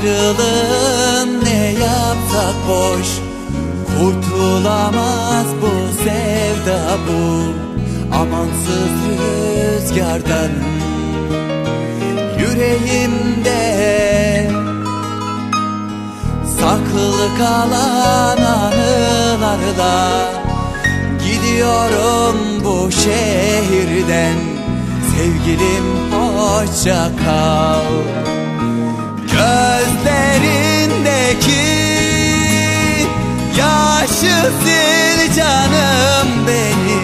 Sarılın ne yapsak boş Kurtulamaz bu sevda bu. Amansız rüzgardan Yüreğimde Saklı kalan anılarla Gidiyorum bu şehirden. Sevgilim hoşça kal Sil canım beni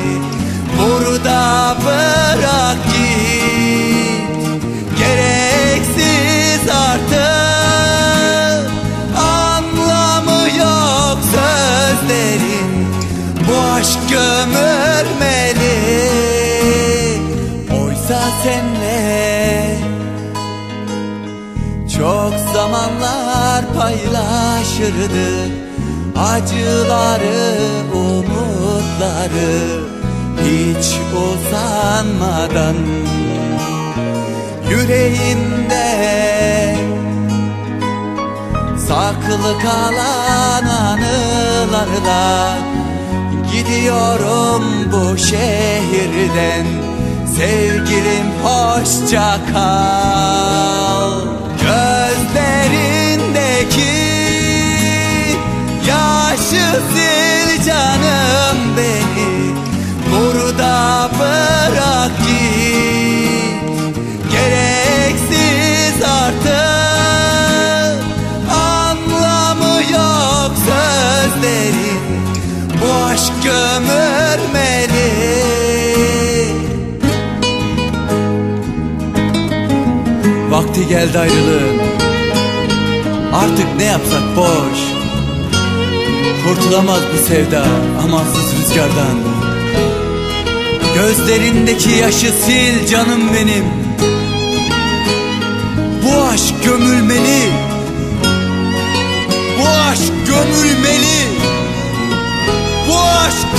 Burada bırak git. Gereksiz artık Anlamı yok sözlerin. Bu aşk gömülmeli. Oysa senle çok zamanlar paylaşırdık Acıları, umutları Hiç uzanmadan Yüreğimde Saklı kalan anılarla Gidiyorum bu şehirden. Sevgilim hoşça kal Bu aşk gömülmeli Vakti geldi ayrılığın. Artık ne yapsak boş. Kurtulamaz bu sevda amansız rüzgardan. Gözlerindeki yaşı sil canım benim. Bu aşk gömülmeli Bush